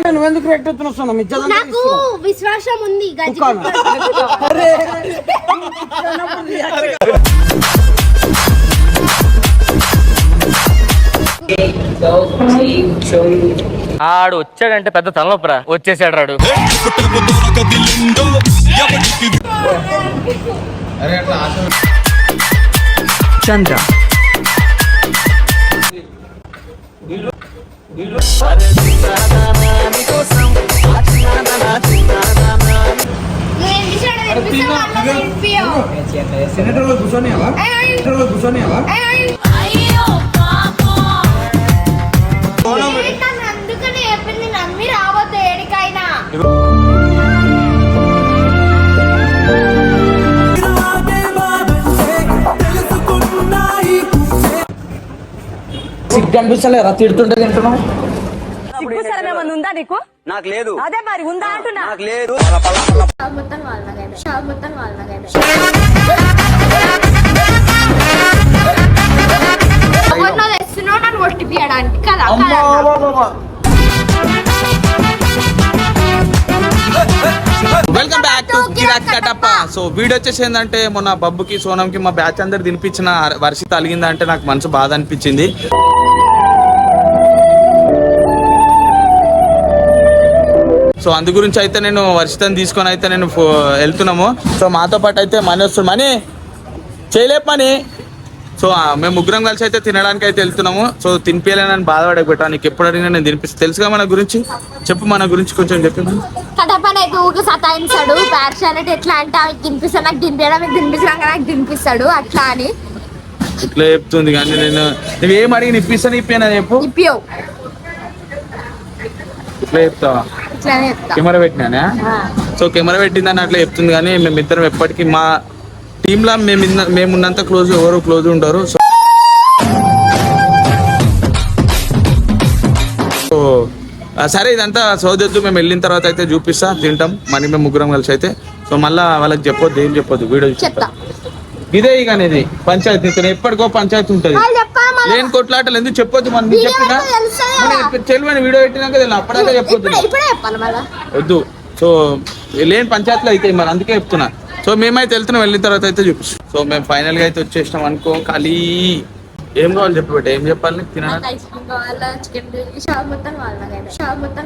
అంటే నువ్వెందుకు రెట్టెత్తున వస్తున్నావు? నాకు విశ్వాసం ఉంది గజ్జి ఆడు వచ్చాడంటే పెద్ద తలనొప్పరా. వచ్చేసాడు రాడు. చంద్ర. రావద్దు ఏడికైనా సిగ్గు అనిపిస్తలేరా తిడుతుంటే తింటున్నావు? ఉందా నీకు? నాకు లేదు. అదే మరి ఉందా అంటున్నా? నాకు లేదు. మొత్తం మొత్తం తెస్తున్నావు నన్ను కదా. Welcome back to Kirik Kattappa so video వచ్చేసి ఏంటంటే మొన్న బబ్బుకి సోనంకి మా బ్యాచ్ అందరు తినిపించిన వర్షిత అలిగిందంటే నాకు మనసు బాధ అనిపించింది. సో అందు గురించి అయితే నేను వర్షితని తీసుకొని అయితే నేను వెళ్తున్నాము. సో మాతో పాటు అయితే మనీ వస్తుంది. మనీ! చేయలేపు మనీ! సో మేము ముగ్గురం కలిసి అయితే తినడానికి అయితే వెళ్తున్నాము. సో తినిపించలేనని బాధపడకపోతా నీకు ఎప్పుడు అడిగినా నేను తినిపిస్తాను తెలుసుగా మన గురించి? చెప్పు మన గురించి కొంచెం చెప్పి. ఊరికి ప్యారిస్ అనేది ఎట్లా అంటే ఆమెకి తినిపిస్తాడు. నాకు తినిపించడం తినిపించడం నాకు తినిపిస్తాడు. అట్లా అని. ఇట్లా చెప్తుంది కానీ నేను నువ్వేం అడిగి ఇప్పిస్తాను ఇప్పాను చెప్పు. ఇప్పియవు ఇట్లా చెప్తావా? కెమెరా పెట్టినానా? సో కెమెరా పెట్టిందని అట్లా చెప్తుంది కానీ మేమిద్దరం ఎప్పటికీ మా టీంలో మేము మేము ఉన్నంత క్లోజ్ ఎవరు క్లోజ్ ఉండరు. సో సరే ఇదంతా సోదొద్దు. మేము వెళ్ళిన తర్వాత అయితే చూపిస్తా తింటాం. మరి మేము ముగ్గురం కలిసి అయితే. సో మళ్ళా వాళ్ళకి చెప్పొద్దు ఏం చెప్పొద్దు. వీడియో చెప్తా. ఇదే ఇక అనేది పంచాయతీ. ఎప్పటికో పంచాయతీ ఉంటుంది. లేని కొట్లాటలు ఎందుకు చెప్పొద్దు మనం? చెప్పినా? చెల్లిమని వీడియో పెట్టినాక అప్పటికే చెప్పొద్దు. వద్దు. సో లేని పంచాయతీలు అయితే మరి అందుకే చెప్తున్నా. సో మేమైతే వెళ్తున్నాం వెళ్ళిన తర్వాత అయితే చూపిస్తాం సో మేము ఫైనల్గా అయితే వచ్చేసినాం అనుకో ఖాళీ. ఏం కావాలి చెప్పి పెట్ట ఏం చెప్పాలి నీకు? తినడానికి? ఐస్ క్రీమ్ కావాలా చికెన్ బిర్యానీ? షాప్ మొత్తం మొత్తం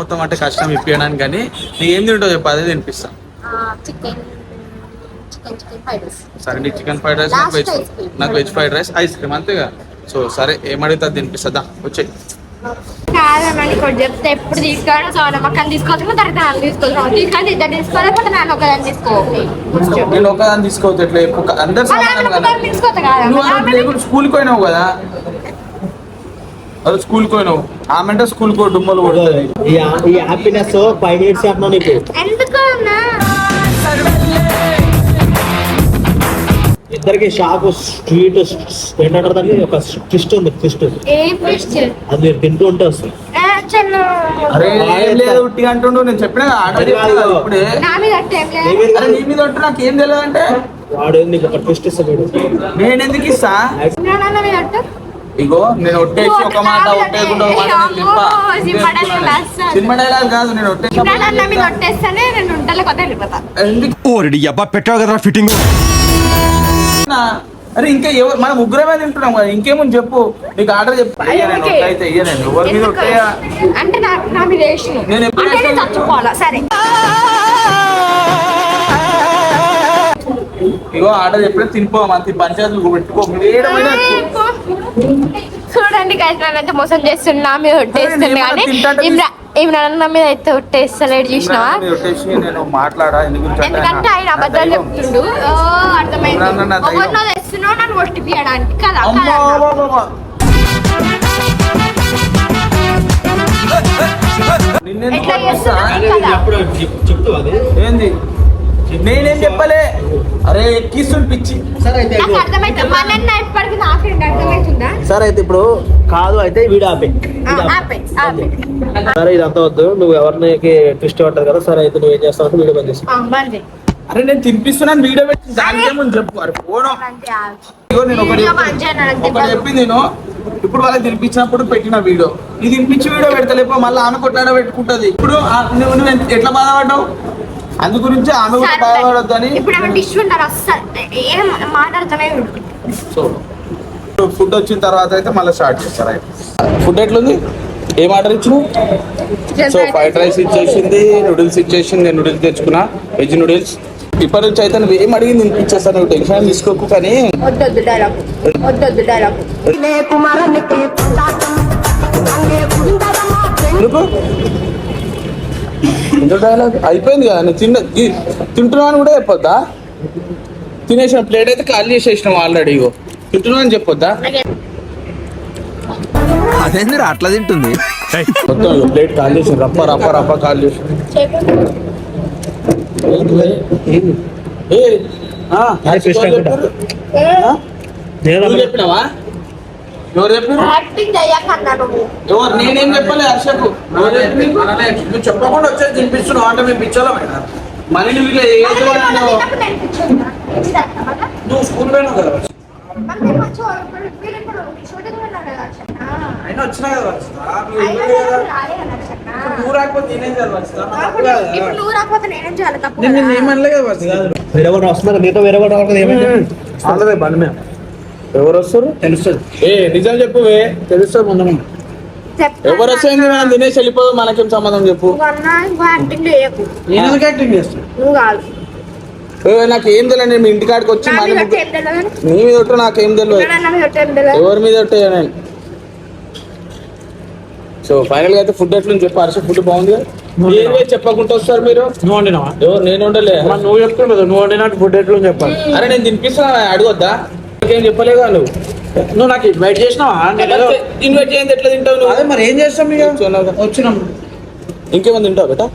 మొత్తం అంటే కష్టం ఇప్పించడానికి కానీ నీకు ఏం తింటావు చెప్పు అదే తినిపిస్తాం. Chicken chicken chicken fried rice. సరే నీకు చికెన్ ఫ్రైడ్ రైస్ నాకు వెజ్. నాకు veg fried rice ice cream అంతేగా. సో సరే ఏం అడిగితే అది తినిపిస్తుందా వచ్చేయి. చెప్తే ఎప్పుడు తీసుకోవడం సోన పక్కన తీసుకోవచ్చు తర్వాత నన్ను తీసుకోవచ్చు తీసుకొని ఇద్దరు తీసుకోలేకపోతే నన్ను ఒకదాన్ని నేను ఒకదాన్ని తీసుకోవద్దు ఎట్లా అందరు తీసుకోవచ్చు నువ్వు కదా స్కూల్కి పోయినావు కదా. అదే స్కూల్కి పోయినావు. ఆమె అంటే స్కూల్కి పో డుమ్మలు కొడుతుంది ఈ హ్యాపీనెస్ ఫైవ్ నీకు. అన్నా ఇద్దరికి షాక్ స్ట్రీట్ ఏంటంటారు దాన్ని ఒక ట్విస్ట్ ఉంది ట్విస్ట్ అది మీరు తింటూ ఉంటే వస్తుంది. అరే ఏం లేదు ఉట్టి అంటుండు నేను చెప్పిన ఆర్డర్. ఇప్పుడే. అరే నీ మీద నాకు ఏం తెలియదు అంటే. వాడు నీకు ఒక ట్విస్ట్ ఇస్తాడు. నేను ఎందుకు ఇస్తా ఇగో నేను ఒట్టేసి ఒక మాట ఒట్టేయకుండా ఒక మాట నేను సినిమా డైలాగ్ కాదు ఒట్టేసి అబ్బా పెట్టావు కదరా ఫిట్టింగ్? అరే ఇంకా ఎవరు మనం ముగ్గురమే తింటున్నాం కదా ఇంకేముంది చెప్పు. నీకు ఆర్డర్ చెప్పు. అయితే ఎవరి మీద అంటే నా నేను ఎప్పుడు సరే. ఇగో ఆర్డర్ చెప్పిన తినిపో మంచి పంచాయతీలు పెట్టుకో. చూడండి అయితే మోసం చేస్తున్నా మీద ఒట్టేస్తుంది కానీ తింటాంటే ఇమ్రా ఇమ్రాన్ నా మీద అయితే ఒట్టేస్తలేడు చూసినావా? ఎందుకంటే ఆయన అబద్ధాలు చెప్తుండు. అర్థమైంది. తెస్తున్నావు నన్ను కదా నేనేం చెప్పలే? అరే ఎక్కిస్తుంది పిచ్చి. సరే అయితే నాకు అర్థమైతుంది మనన్న ఇప్పటికి నాకు ఏంటి అర్థమవుతుందా సరే అయితే ఇప్పుడు కాదు అయితే వీడు ఆపే. సరే ఇదంతా వద్దు. నువ్వు ఎవరికి ట్విస్ట్ పట్టదు కదా సరే అయితే నువ్వు ఏం చేస్తావు వీడియో బంద్ చేస్తావు. అరే నేను తినిపిస్తున్నాను వీడియో పెట్టి ఏమని చెప్పు అరే ఇగో నేను ఒకటి ఒకటి నేను. ఇప్పుడు వాళ్ళకి తినిపించినప్పుడు పెట్టిన వీడియో. ఇది తినిపించి వీడియో పెడతలేపో మళ్ళీ ఆమె కొట్లాడ పెట్టుకుంటది. ఇప్పుడు నువ్వు ఎట్లా బాధపడ్డావు? అందు గురించి ఆమె కూడా. బాధపడద్దు అని ఇప్పుడు డిష్ ఉన్నారు అస్సలు ఏం మాట్లాడుతూనే సో ఫుడ్ వచ్చిన తర్వాత అయితే మళ్ళీ స్టార్ట్ చేస్తారు ఫుడ్ ఎట్లుంది? ఏం ఆర్డర్ ఇచ్చినావు? సో ఫ్రైడ్ రైస్ ఇచ్చేసింది నూడిల్స్ ఇచ్చేసింది నూడిల్స్ తెచ్చుకున్నా. Veg noodles. ఇప్పటి నుంచి అయితే నువ్వు ఏం అడిగి నేను ఇచ్చేస్తాను నువ్వు టెన్షన్ తీసుకోకు కానీ. వద్దొద్దు వద్దొద్దు డైలాగ్? అయిపోయింది కదా నువ్వు తిన్న తి- తింటున్నావు అని కూడా చెప్పొద్దా? తినేసిన ప్లేట్ అయితే ఖాళీ చేసేసినావు ఆల్రెడీ ఇగో. తింటున్నావు అని చెప్పొద్దా? అదేందిరా అట్లా తింటుంది? మొత్తం ప్లేట్ ఖాళీ చేసి రప్ప రప్ప రప్ప ఖాళీ చేసి? నేను చెప్పినావా? ఎవరు చెప్పారు యాక్టింగ్ చేయకన్నా నువ్వు. ఎవరు? నేనేం చెప్పలే హర్షకు. నువ్వు చెప్పకుండా వచ్చేది తినిపిస్తున్నావు. అంటే మేము పిచ్చోళ్ళమైనా మరి నువ్వు ఇట్లా అన్నావు. నువ్వు స్కూల్ పోయినావు కదా అయినా వచ్చినా కదా. నువ్వు రాకపోతే నేనేం చేయాలి నువ్వు రాకపోతే నేనేం నేను? ఏమనలే కదా. వేరే కూడా వస్తున్నారు నీతో వేరే కూడా రావట్లేదు. ఏమైంది? బండి మీద. ఎవరు వస్తారు తెలుస్తుంది. ఏ నిజం చెప్పువే తెలుస్తుంది ముందు ఎవరు వచ్చింది మనం తినేసి వెళ్ళిపోదు మనకేం సంబంధం చెప్పు. నేను ఎందుకు యాక్టింగ్ చేస్తాను నువ్వు కాదు. ఏ, నాకు ఏం తెలియదు నేను మీ ఇంటికాడికి వచ్చి నా మన మీద ఒట్టేం నాకేం తెలియదు ఎవరి మీద ఒట్టే నేను. సో ఫైనల్గా అయితే ఫుడ్ ఎట్లుంది చెప్పు హర్ష ఫుడ్ బాగుంది? ఏమీ చెప్పకుండా వస్తారు మీరు? నువ్వు వండినావా? ఎవరు నేను ఉండలే మరి నువ్వు చెప్తున్నావు నువ్వు వండినట్టు ఫుడ్ ఎట్లా చెప్పాలి. అరే నేను తినిపిస్తున్నా అడగొద్దా? ఏం చెప్పలేగా నువ్వు. నువ్వు నాకు ఇన్వైట్ చేసినావా? ఇన్వైట్ చేయండి ఎట్లా తింటావు నువ్వు? అదే మరి ఏం చేస్తాం ఇక. వచ్చినాం. ఇంకేమైనా తింటావు బేటా?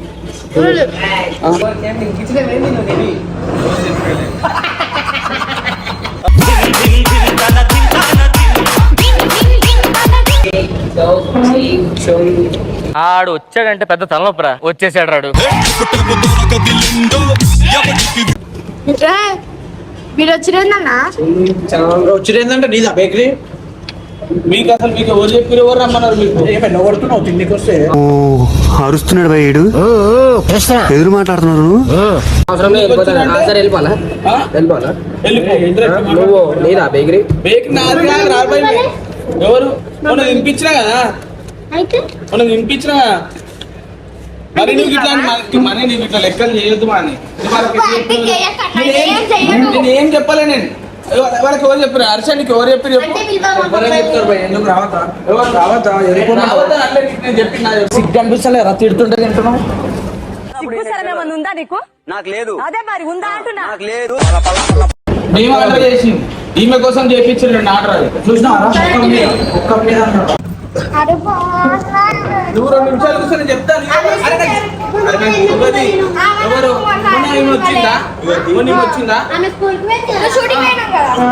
ఆడు వచ్చాడంటే పెద్ద తలనొప్పరా. వచ్చేసాడు రాడు. మీరు వచ్చిరేందన్నా? వచ్చిందంటే నీదా బేకరీ? మీకు అసలు మీకు ఎవరు ఎవరు రమ్మన్నారు మీకు? ఏమైనా కొడుతున్నావు తిండికి వస్తే. అరుస్తున్నాడు భయ్యుడు ఎదురు మాట్లాడుతున్నారు ఆ? వెళ్ళిపో. నువ్వు నీదా బేకరీ? బేక్ నాది. ఎవరు? మొన్న వినిపించినా కదా? వినిపించినా మరి నువ్వు ఇట్లా మనకి నువ్వు ఇట్లా లెక్కలు చేయొద్దు అని నేను ఏం చెప్పలే నేను? వాళ్ళకి ఎవరు చెప్పారు హర్షానికి ఎవరు చెప్పారు ఎందుకు రావద్దా? ఎవరు రావద్దా? చెప్పిన సిగ్గు అనిపిస్తలే రా తిడుతుంటే తింటున్నావు. ఉందా నీకు? నాకు లేదు. అదే మరి ఉందా అంటున్నా? నాకు లేదు. మేము ఆర్డర్ చేసింది. ఈమె కోసం చేయించారు రెండు ఆర్డర్ అది చూసినావా ఒక్క మీద నువ్వు రెండు నిమిషాలు కూర్చొని చెప్తాను. ఎవరు? వచ్చిందా ఈమె వచ్చిందా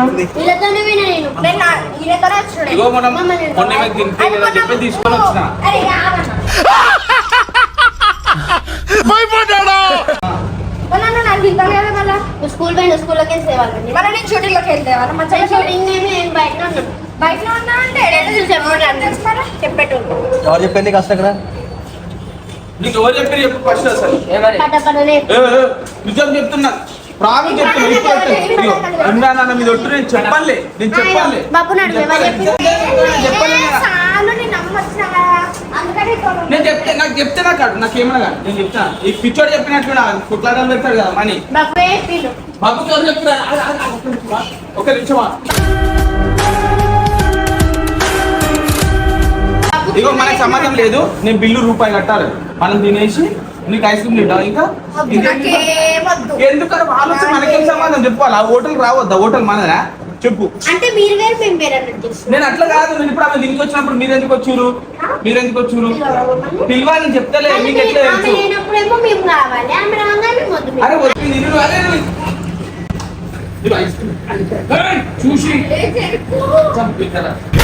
వెళ్ళి. ఇగో మనం మొన్న చెప్పి తీసుకొని వచ్చిన. స్కూల్ పోయిన స్కూల్లోకి వెళ్ళేవాళ్ళండి మరి నేను షూటింగ్లోకి వెళ్తే వాళ్ళ మా చెల్లి షూటింగ్ బయట బయట ఉన్నా అంటే ఏడైనా చెప్పండి చెప్పేట్టు ఎవరు చెప్పండి నీకు అసలు ఇక్కడ? నీకు ఎవరు చెప్పారు చెప్పు ఫస్ట్ అసలు. ఏ, ఏ, నిజం చెప్తున్నా. ప్రామిస్ చెప్తున్నా ఇప్పుడు. ఇదిగో, మీద ఒట్టు నేను చెప్పాలి నేను చెప్పాలి బాబు నన్ను ఎవరు చెప్పి చెప్పాలి కదా. చాలు నేను నమ్మొచ్చిన కదా. అందుకని ఇక్కడ ఉన్నా. నేను చెప్తే నాకు చెప్తే నాకు కాదు నాకు ఏమన్నా కాదు. నేను చెప్తా ఈ పిచ్చోడు చెప్పినట్లు కుట్లాడాలు పెడతాడు కదా మనీ. బాబు ఏ పిలు. బాబుకి ఎవరు నిమిషమా ఇగో మనకి సంబంధం లేదు. నేను బిల్లు రూపాయి కట్టాలి. మనం తినేసి నీకు ఐస్ క్రీమ్ తింటావు ఇంకా. ఎందుకు ఆలోచన? మనకేం సంబంధం? చెప్పాలి ఆ హోటల్ రావద్దా? హోటల్ మనదా? చెప్పు. అంటే మీరు వేరు మేము వేరు. నేను అట్లా కాదు. నేను ఇప్పుడు ఆమె దీనికి వచ్చినప్పుడు మీరు ఎందుకు వచ్చారు? మీరు ఎందుకు వచ్చారు? పిలవాలని చెప్తలే. మీకు ఎట్లా తెలుసు. అరే వచ్చి నేను అదే చూసి ఏ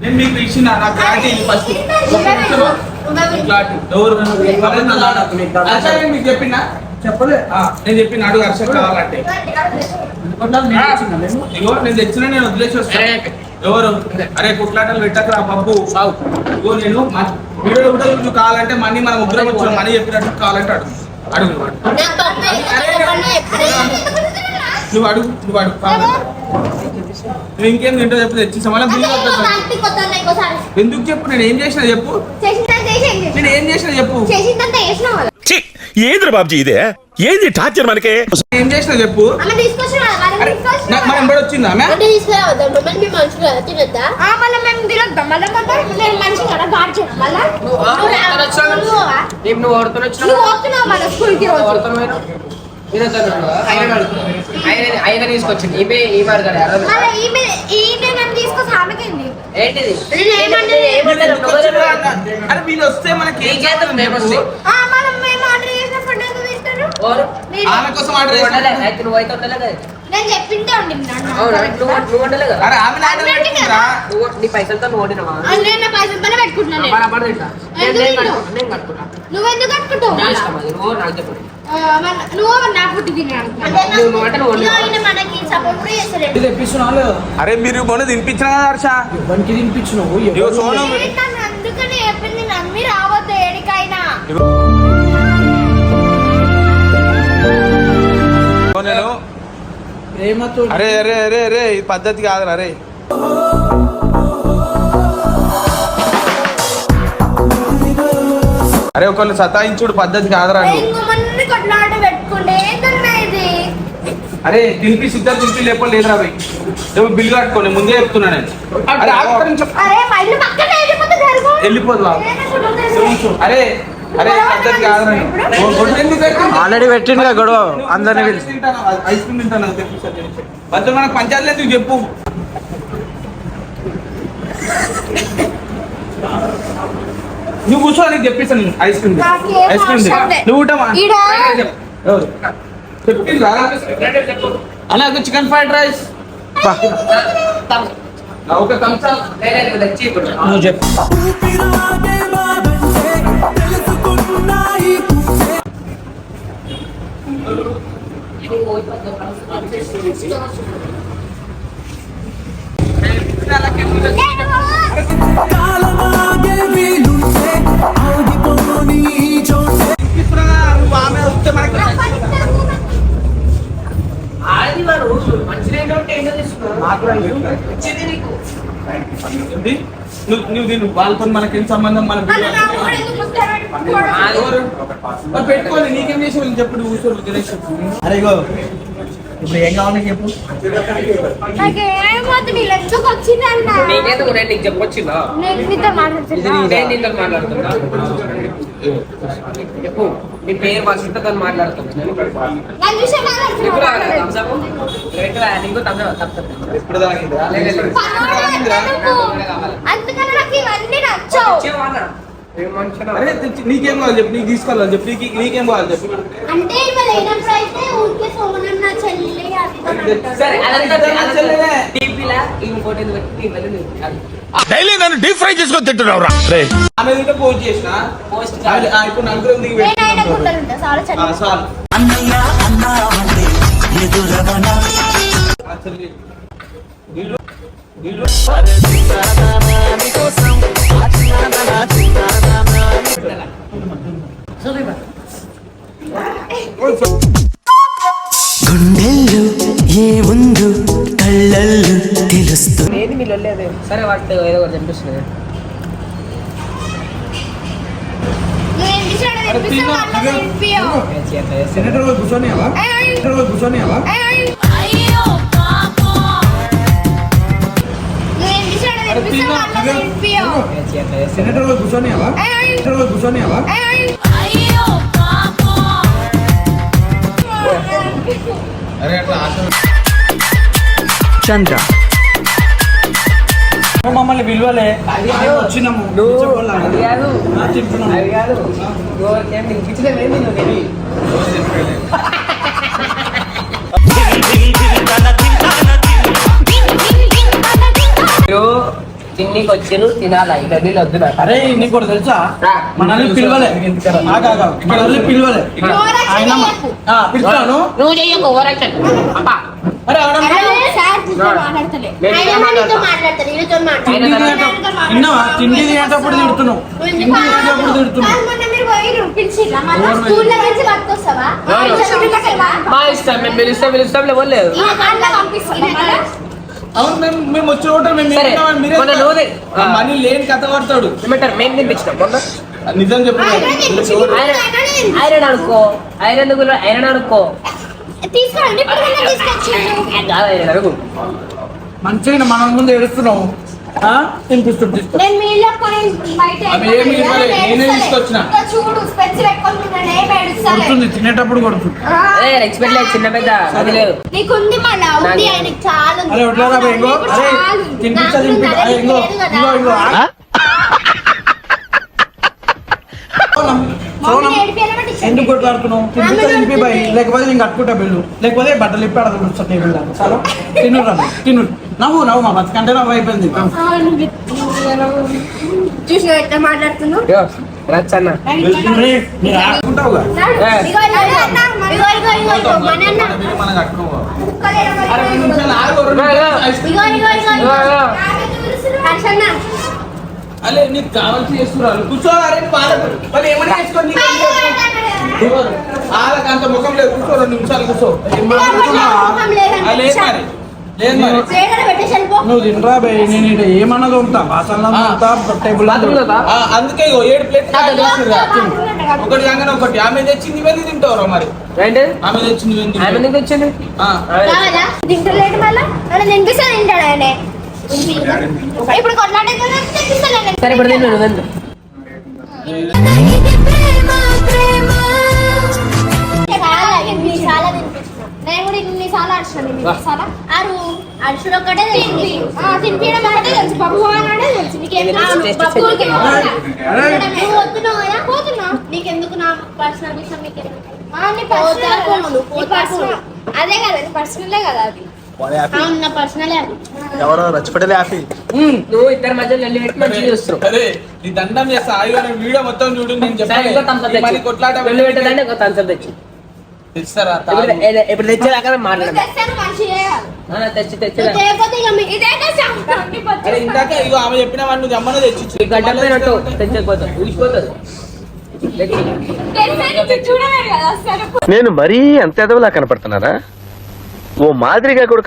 నేను మీకు ఇచ్చిన నాకు క్లారిటీ ఇది ఫస్ట్. క్లారిటీ నా మీకు చెప్పినా? చెప్పలే. ఆ, నేను చెప్పిన అడుగు హర్ష కావాలంటే. ఇగో నేను తెచ్చిన నేను వదిలేసి వస్తాను ఎవరు? అరే కుట్లాటలు పెట్టకరా పప్పు. ఇగో నేను వీడియో కూడా నువ్వు కావాలంటే మనీ మనం ముగ్గురం వచ్చిన మనీ చెప్పినట్టు కావాలంటే అడుగు. అడుగు? నువ్వు అడుగు నువ్వు అడుగు. కావాలంటే. నువ్వు ఇంకేం తింటో చెప్పు కొత్త ఇంకోసారి. ఎందుకు చెప్పు నేను ఏం చేసినా చెప్పు. నేను ఏం చేసినా చెప్పు. ఏంద్ర బాబుజీ ఇదే? ఏంది టార్చర్ మనకి? ఏం చేసినా చెప్పు. మన ఎంబడి వచ్చిందా నువ్వు? నువ్వు ఆయన తీసుకొచ్చింది ఈమె ఈమె ఏంటిది అరే వీళ్ళు వస్తే మనకి ఏం నీకేందుకు మేము వస్తే? ఎందుకు ఆమె కోసం ఆర్డర్ నువ్వు అయితే నువ్వు అయితే వండలే నేను చెప్పింటే ఉండింది నువ్వు నువ్వు అరే ఆమె నీ పైసలతో నువ్వు వండినవా నేను నా పెట్టుకుంటున్నాను నేను. బరాబర్ తింటా ఎందుకు కట్టుకుంటావు నా ఇష్టం అది నువ్వు నాకు చెప్పండి అరే మీరు మొన్న తినిపించిన కదా హర్ష? ఇవ్వనికి తినిపించినావు ఇగో సోను. నన్ను అందుకని చెప్పింది నమ్మి రావద్దు ఏడికైనా. నేను. ప్రేమతో అరే అరే అరే అరే ఈ పద్ధతి కాదురా అరే. అరే ఒకళ్ళు సతాయించుడు పద్ధతి కాదురా నువ్వు. అరే తినిపి సిద్ధం తినిపి లేకపోతే లేదురా భయ్ ఏమో బిల్లు కట్టుకోండి ముందే చెప్తున్నా నేను. అరే వెళ్ళిపోదు బాబు. అరే అరే పద్ధతి కాదురా నువ్వు. ఆల్రెడీ పెట్టిండుగా గొడవ. అందరినీ ఐస్ క్రీమ్ తింటాను, ఐస్ క్రీమ్ మనకు పంచాయతీ చెప్పు. నువ్వు కూర్చో నీకు చెప్పిస్తాను నేను. Ice cream ice cream. నువ్వు ఒక చికెన్ ఫ్రైడ్ రైస్. నువ్వు చెప్పు. నువ్వు నువ్వు దీన్ని వాళ్ళతో మనకేం సంబంధం? మన పెట్టుకోవాలి నీకేం చేసి చెప్పు నువ్వు కూర్చోరు గణేష్ అరే ఇగో ఇప్పుడు ఏం కావాలి చెప్పు? నీకేందుకు నేను నీకు చెప్పొచ్చిందా నీ పేరు మాట్లాడుతున్నా. అరే నీకేం కావాలి చెప్పు నీకు తీసుకోవాలి చెప్పు నీకు నీకేం కావాలి చెప్పు. అంటే ఊరికే సోమనన్న సరే. టీపీలా ఇంకోటి డైలీ నన్ను డీప్ ఫ్రై చేసుకొని తింటున్నావు రా. ఆమె పోస్ట్ చేసిన? పోస్ట్ ఇప్పుడు నలుగురు సరే వాటి ఏదో ఒకటి తెప్పిస్తుంది నేను డిసైడ్ అరే, అనిపిస్తే నువ్వు తెలియ మీరు తిండికి వచ్చాను తినాలా? ఇక నీళ్ళు వద్దు నాకు అరే నీకు ఒకటి తెలుసా. మనల్ని పిలవలే. మనల్ని పిలవలే. ఆయన ఆ, పిలుస్తాను. నువ్వు చెయ్యకు ఓవరాక్షన్. తిండి తినేటప్పుడు తిడుతున్నావు తినేటప్పుడు? మా ఇష్టం మేము పిలుస్తాం పిలుస్తాం లేవలేదు? అవును మేము మేము వచ్చిన హోటల్ మేము మనీ లేని కథ పడతాడు మేము తినిపించినాం మొన్న? నిజం చెప్పు. ఆయన తినిపించిండు. ఐరన్ అనుకో ఐరన్ ఐరన్ అనుకో తీసుకోండి తీసుకొచ్చిండు మంచిగా మన ముందు ఏడుస్తున్నావు. కొడుతుంది తినేటప్పుడు కొడుతుంది. అదే ఎక్స్పెక్ట్ లేదు చిన్న పెద్ద అది లేదు. అరే వడ్లేరా అరే. తినిపించా తినిపించా ఇచ్చింది. ఎందుకు కొట్లాడుతున్నావు తినిపించా తినిపి బాయ్ లేకపోతే నేను కట్టుకుంటా బిల్లు లేకపోతే బట్టలు ఇప్పి అడగ కూర్చో టేబుల్ దాకా చాలా తినురా తిను నవ్వు నవ్వు మా బతుకంటే నవ్వు అయిపోయింది ఎట్లా మాట్లాడుతున్నావు రచ్చన్న మీరు ఆడుకుంటావుగా మన. అరే, నీకు కావాల్సి చేస్తున్నారు కూర్చో అరే బాధ మరి ఏమని చేసుకోండి? వాళ్ళకి అంత ముఖం లేదు. కూర్చో రెండు నిమిషాలు కూర్చో. లేదు మరి. నువ్వు తినరా బే? నేను ఇక్కడ ఏమన్నా తోముతా. వాసనలో తోముతా. టేబుల్? అందుకే ఏడు ప్లేట్ ఒకటి కాగానే ఒకటి. ఆమె తెచ్చింది మీద తింటావురా మరి. ఏంటి? ఆమె తెచ్చింది ఆమె? తింటలేడు మళ్ళా తినిపిస్తా తింటాడు ఆయన. ఇప్పుడు సరే ఇప్పుడు తినిపించిన నేను కూడా అడిచాను ఆరు అడుచుడు ఒక్కటే తినిపించడం ఒకటే తెలుసు పప్పు అన్నాడే తెలుసు. నువ్వు కదా పోతున్నా నీకెందుకు నా పర్సనల్ విషయం నీకు పర్సనల్ అదే కదా పర్సనలే కదా అది. ఎవరో రచ్చిపడలే హ్యాపీ నువ్వు ఇద్దరు మధ్య వెళ్ళి పెట్టి మంచిగా చూస్తున్నావు అరే నీ దండం చేస్తా. వీడియో మొత్తం చూడు నేను చెప్పాను కొట్లాట తెచ్చి వెళ్ళి పెట్టదంటే తెచ్చి. ఇప్పుడు తెచ్చేదాకా తెచ్చి ఇందాక ఇగో ఆమె చెప్పిన నువ్వు అమ్మనే తెచ్చి. గడ్డ పోయినట్టు ఊసిపోతుంది. నేను మరీ అంత ఎదవలా కనపడుతున్నారా? ఓ మాదిరిగా కూడా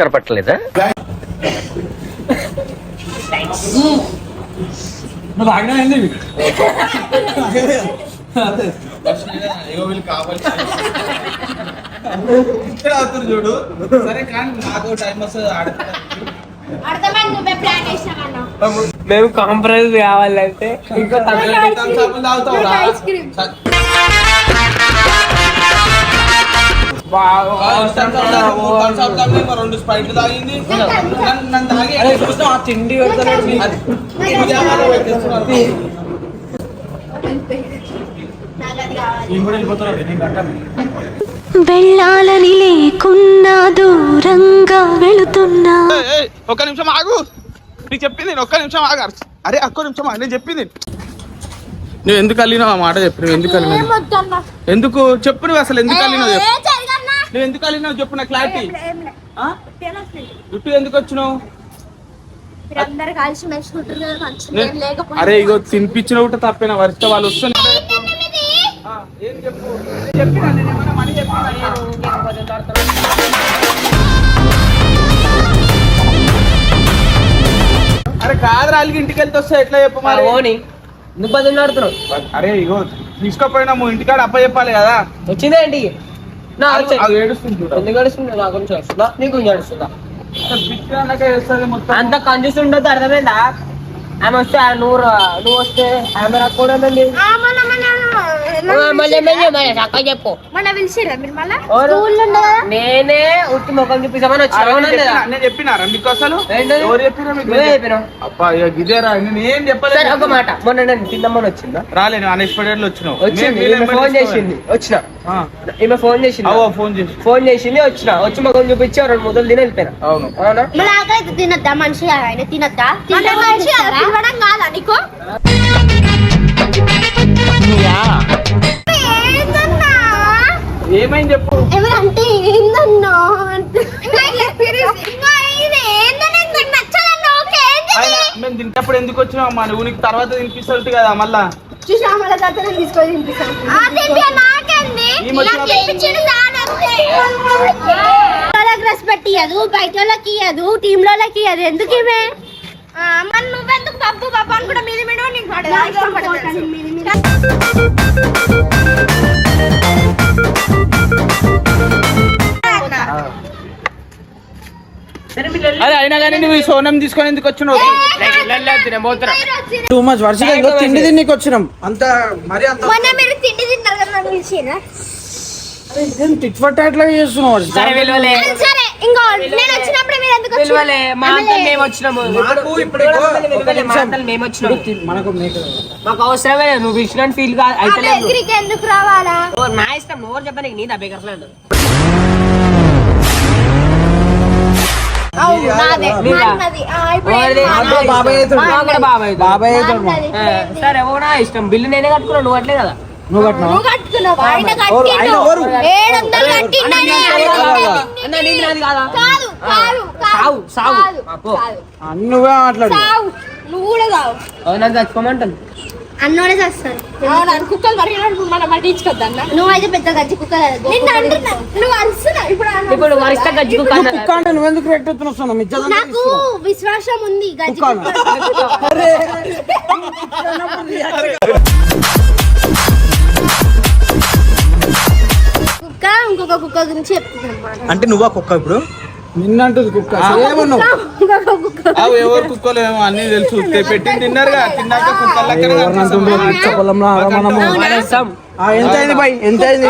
అవుతుంది చూడు. సరే కానీ నాకు టైం వస్తుంది మేము కాంప్రమైజ్ కావాలంటే ఇంకో రెండు స్ప్రైట్ తాగింది నన్ను- నన్ను తాగి ఆ తిండి నీ- వెళ్ళాలని లేకున్నా దూరంగా వెళుతున్నా. ఒక్క నిమిషం ఆగు నీకు చెప్పింది నేను ఒక్క నిమిషం ఆగు అరే ఒక్క నిమిషం ఆగు నేను చెప్పింది నువ్వు ఎందుకు అల్లినావు ఆ మాట చెప్పు నువ్వు ఎందుకు అల్లినావు? ఎందుకు చెప్పు నువ్వు అసలు? ఎందుకు అల్లినావు? చెప్పు నువ్వు ఎందుకు అల్లినావు చెప్పు నా క్లారిటీ జుట్టు ఎందుకు వచ్చినావు? కదా అరే ఇగో తినిపించిన ఒకటి తప్పేనా? వరిస్తే వాళ్ళు? ఆ, ఏం చెప్పు? చెప్పినా మనీ అరే కాదురా అలిగి ఇంటికి వెళ్తే వస్తే ఎట్లా చెప్పు మరి? ఓని నువ్వు బదులు అరే ఇగో తీసుకోపోయినాము. ఇంటికాడ అప్ప చెప్పాలి కదా. వచ్చిందే ఇంటికి అంత కంజూస్ ఉండదు అర్థమైందా? ఆమె వస్తే నువ్వు నువ్వు వస్తే ఆమె మన చెప్పు. నేనే ఉట్టి ముఖం చూపిస్తామని వచ్చాను. నేను చెప్పినా- నేను చెప్పినారా మీకు అసలు. అబ్బా నేను చెప్పలేదు. ఒక మాట. మొన్న నేను తిందామని వచ్చిందా? రాలేను అన్ఎక్స్పెక్టెడ్లో వచ్చినావు ఫోన్. చేసింది. వచ్చిన. ఈమె ఫోన్ చేసింది? ఫోన్ చేసి. ఫోన్ చేసింది వచ్చిన. వచ్చి ముఖం చూపించి రెండు ముద్దలు తిని వెళ్ళిపోయినా అవును. అవునా? మరి ఆకలి అయితే తినద్దా? మనిషి ఆయన తినద్దా? మనిషి తినడం కాదా నీకు? ఏందన్నా? ఏమైంది చెప్పు. ఎవరంటే ఏందన్నా? మేము తింటప్పుడు ఎందుకు వచ్చినావు అమ్మా? నువ్వు నీకు తర్వాత తినిపిస్తుంది కదా మళ్ళా. చూసా మళ్ళా తర్వాత తీసుకొని తినిపిస్తాను. రెస్పెక్ట్ ఇయ్యదు బయట వాళ్ళకి ఇయ్యదు టీమ్ వాళ్ళకి ఇయ్యదు. ఎందుకు ఇవే? మరి నువ్వెందుకు పప్పు పప్పు అనుకుంటా మీద మీద నీకు అయినా కానీ నువ్వు ఈ సోనం తీసుకొని ఎందుకు వచ్చినావు? టూ మచ్ వర్షిక ఇంకో తిండి తిన్నికి వచ్చినాం. అంత మరి అంత మొన్న మీరు తిండి తిన్నారు కదా నన్ను పిలిచిర్రా? టిట్ ఫట్ ఎట్లా చేస్తున్నావు వర్షిక? సరే విలువలే. సరే ఇంకో నేను వచ్చినప్పుడు మీరు ఎందుకు విలువలే మా అంతా వచ్చిర్రు? మేము వచ్చినాము. మాకు ఇప్పుడు మా నిమిషం. అంతా మేము వచ్చినాము. ఇప్పుడు తి- మనకు మేక మాకు అవసరమే నువ్వు ఇచ్చిన ఫీల్గా ఆ అయితే ఎందుకు రావాలా? నా ఇష్టం నువ్వు చెప్పడానికి నీ దబ్బే నాన్నది. ఆ, సరే ఓ నా ఇష్టం? బిల్లు నేనే కట్టుకున్నాను నువ్వు అట్లే కదా? నువ్వు కట్టినావా? మాట్లాడు. సావు. నువ్వు కూడా కావు నన్ను చచ్చిపోమంటుంది అన్నోడే చేస్తాను కుక్కలు పరిగినప్పుడు మనం పట్టించుకోద్దన్న నువ్వైతే పెద్ద గజ్జి కుక్క నువ్వు అరుస్తున్నావు ఇప్పుడు ఇప్పుడు వరిష్ట గజ్జి కుక్క అంటే నాకు విశ్వాసం ఉంది గజ్జి కుక్క ఇంకొక కుక్క గురించి చెప్తున్నాను. అంటే నువ్వా కుక్క ఇప్పుడు? నిన్నంటుంది కుక్క. ఎవరు కుక్కలు ఏమో అన్ని తెలుసు. పెట్టి తిన్నారుగా తిన్నాక కుక్కల ఎంత అయింది బాయ్? ఎంత అయింది?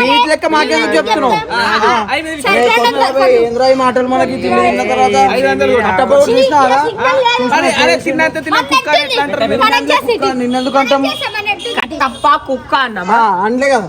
మీ లెక్క మాకెందుకు చెప్తున్నావు? ఏంద్రా ఈ మాటలు మనకి తిండి తిన్న తర్వాత నిన్నెందుకు అంటాం? తప్ప కుక్క అన్నమా? ఆ, అనలే కదా.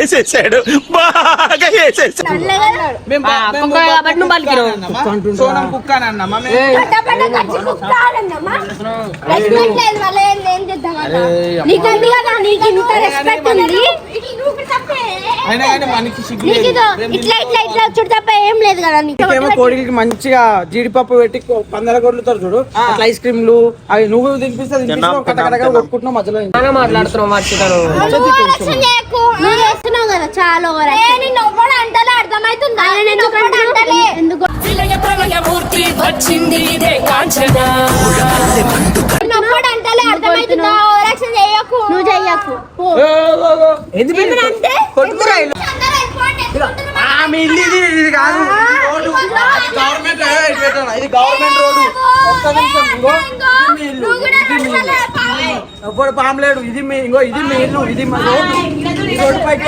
వేసేసాడు బాగా వేసేసాడు? సోనం కుక్క కోడికి మంచిగా జీడిపప్పు పెట్టి పందెల కొడుతారు చూడు. అట్లా ఐస్ క్రీమ్లు అవి నువ్వు తినిపిస్తే తినిపిస్తావు కట్టకడగా కొట్టుకుంటున్నావు మధ్యలో మాట్లాడుతున్నావు చేస్తున్నావు కదా చాలా ఓవరాక్షన్ నేను ఒవ్వడు అంటలే అర్థమవుతుందా? నేను అంటలే. ఎందుకు? అంటలే అర్థమవుతుందా? ఓవరాక్షన్ చేయకు. నువ్వు చేయకు అంటే? మీ ఇల్లు ఇది ఇది కాదు. రోడ్డు. గవర్నమెంట్ ఇది గవర్నమెంట్ రోడ్డు. మీ ఇల్లు. ఇది మీ ఇల్లు. ఇది మీ ఇంకో ఇది మీ ఇల్లు. ఇది మా రోడ్డు. రోడ్డు పైకి